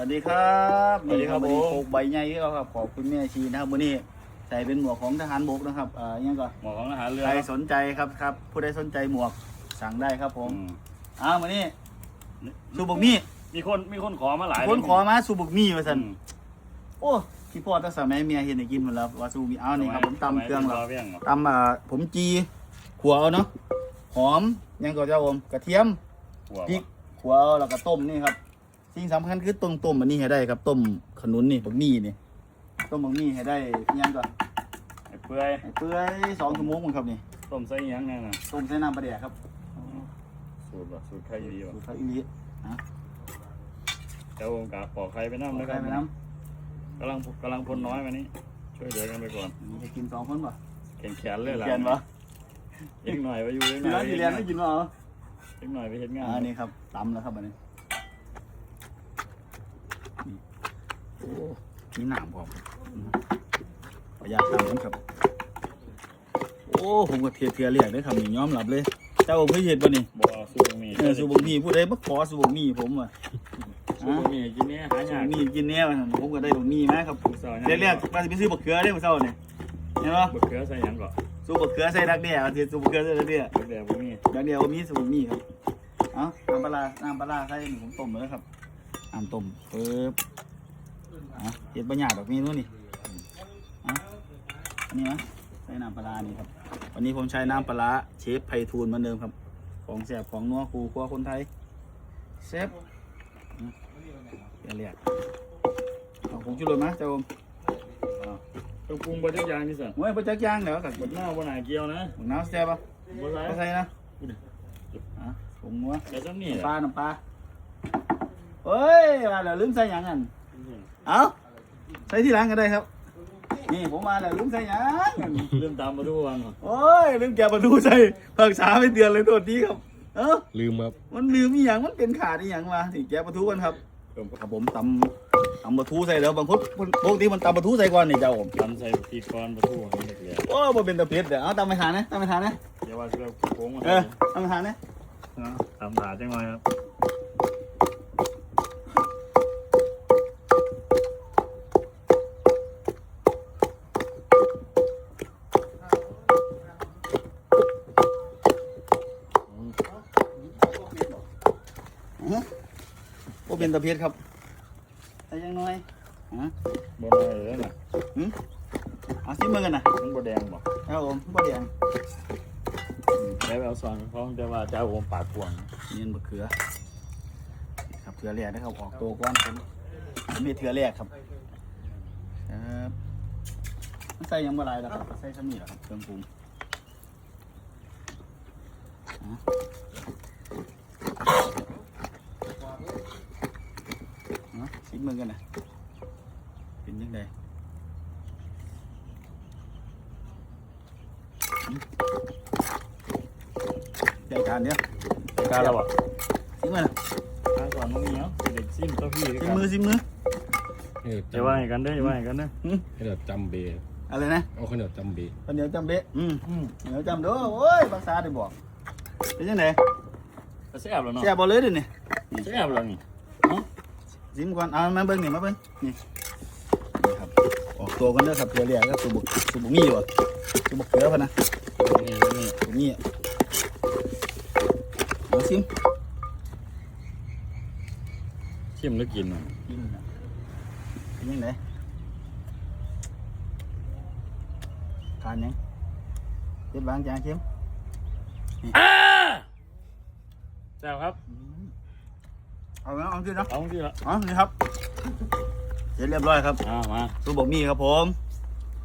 สวัสดีครับสวัสดีครับนี่ผมโคกใบใหญ่ก็ครับ ขอบคุณแม่ชีนะครับวันนี้ใส่เป็นหมวกของทหารบกนะครับอ่ายังก็หมอของทหารเรือใครสนใจครับครับ ผู้ใดสนใจหมวกสั่งได้ครับผมอืมอ้าววันนี้สูบุกมี่มีคนมีคนขอมาหลายคนขอมาสูบุกมี่มาอืสั่นมโอ้ที่พ่อตั้งสมัยเมียเห็นให้กินหมดแล้วว่าสูบุกมี่เอานี่ครับผมตำเครื่องสแล้มัวยเวียงเหรอตำอ่าผมจีขัวเอาเนาะหอมยังก็เจ้าผมกระเทียม หัวพริกขัวเอาแล้วก็ต้มนี่ครับ สิ่งสำคัญคือต้มต้มอันนี้ให้ได้ครับต้มขนุนนี่บักมี่นี่ต้มบักมี่ให้ได้ยังก็ไอ้เปื่อยให้เปื่อยสองชั่วโมงมั้งครับนี่ต้มใส่หยังแน่น่ะต้มใส่น้ำปลาแดกครับสูตรแบบสูตรไข่ดีสูว่ะตรข้าวอีหลีนะเจ้าวงกาปอกไข่ไปน้ำเอานะคไข่รับไปน้กำลังกำลังพลน้อยมานี้ ช่วยเหลือกันไปก่อนำจะกินสองคนป่ะแข่งแขนเลยล่ะเขียนปะเอ็งหน่อยไปอยู่เอ็งหพี่น่ร้าอนยพี่เรียนไม่กินป่ะเอ็งหน่อยไปเห็นงาน อ่านี่ครับตำแล้วครับอันนี้นี่ โอ้มีหนามพร้อมอืมขออนุญาตตำกันครับ โอ้ผมก็เทียเทียเรียกได้คำนี้ยอมรับเลยเจ้าผมเคยเห็นป่ะนี่บ่สูตรมีเออสูบมีผู้ใดมาขอสูบมีผมอะสูตรมีกินเนี้ยหาสูยากบมีกินแน่มันผมก็ได้บะมีมาครับสอนเรียกๆว่าสิไปซื้อบักเขือได้มื้อเช้าเนี่ยเห็นป่ะบะเขือใส่หยังก่อนสูบบักเขือใส่ดักแด้เอาสิสูบบักเขือใส่ดักแด้บะเขือบ่มีดักแด้บ่มีสูบมีครับเอ้าน้ำปลาร้าน้ำปลาร้าใส่นี่ผมต้มแล้วครับ น้ำต้มปึ๊บเอะเฮ็ดบ่ยากดอกเมนูนี่เอะอันนี้นะใส่น้ำปลาร้านี่ครับ วันนี้ผมใช้น้ำปลาร้าเชฟไพฑูรย์เหมือนเดิมครับ ของแซ่บของนัวครูครัวคนไทยเซฟเรียกๆเอาผงชูรสมาเจ้าผมต้องปรุงไปทุกอย่างที่สั่งเว้ยปจักย่างเดี๋ยวกับบดหน้าบนหนาเกียวนะหมึงน้ำแซ่บปะบ่ใส่ไม่ใส่นะอะผงนัวแต่ซ้ำนี่น้ำปลาน้ำปลา เฮ้ยมาแล้วลืมใส่หยังอันเอาใส่ที่หลังก็ได้ครับ นี่ผมมาแล้วลืมใส่หยังเริ่มตามมาทุกวันเหรอโอ้ยลืมแกะประตูใส่เพิกช้าไม่เตือนเลยโทษทีครับ เอ้าลืมครับมันลืมอีหยังมันเป็นขาดอีหยังมาสิแกะประตูกันครับครับผมตำตำประตูใส่แล้วบางคนปกติมันตำประตูใส่ก่อนนี่เจ้าผมตำใส่พริกก้อนประตูของนี่เลยโอ้บ่เป็นตะเพียดเดี๋ยวเอาตำไปทานนะตำไปทานนะอย่าว่าเชื่อโค้งมาเออตำไปทานนะตำถาจังไงครับ โอ้เป็นตะเพียดครับใส่ยังน้อยฮะบนอะไรเลยน่ะเอาซิมมือกันนะมันบดแดงบอกครับผมบ่แดงแล้วเอาซอนเขาแต่ว่าเจ้าผมปาดพวงเนียนบะเขือนี่ครับเขือแรกนะครับออกตัวก่อนผมผมมีเขือแรกครับครับมันใส่ยังบ่หลายแล้วครับใส่สมีแล้วครับเครื่องปรุง อะเอาซิมมือกันนะเป็นยังไงใหญ่การเนี้ยกล้าแล้วบอกซิมมือนะทางก่อนมันมีเนาะเด็กซิมตัวพี่ซิมมือซิมมือให้เราจะจำว่าให้กันได้อว่าให้กันนะให้เราจำเบย์อะไรนะเอาข้าวเหนียวจำเบย์ข้าวเหนียวจำเบะอืมอืมข้าวเหนียวจำเด้อโอ้ยภาษาได้บอกเป็นยังไงแซ่บแล้วเนาะแซ่บบ่เลยเดินี่แซ่บแล้วนี่ ซิมก่อนเอามาเบิ่งนี่มาเบิ่งนี่นี่ครับออกตัวกันเด้อครับเกลือเรียกก็สูบุกสูบุกมีบ่สูบุกเกลือพะนะนี่นี่สูบุกมีเอาซิมชิมแล้วกินอะซิมนะเป็นยังไงทานยังเจ็บบางจางเข็มแซ่บครับ เอาแล้วเอาซิเนาะเอาที่ละอ๋อนี่ครับ เสร็จเรียบร้อยครับอ่ามาสูบอกมีครับผม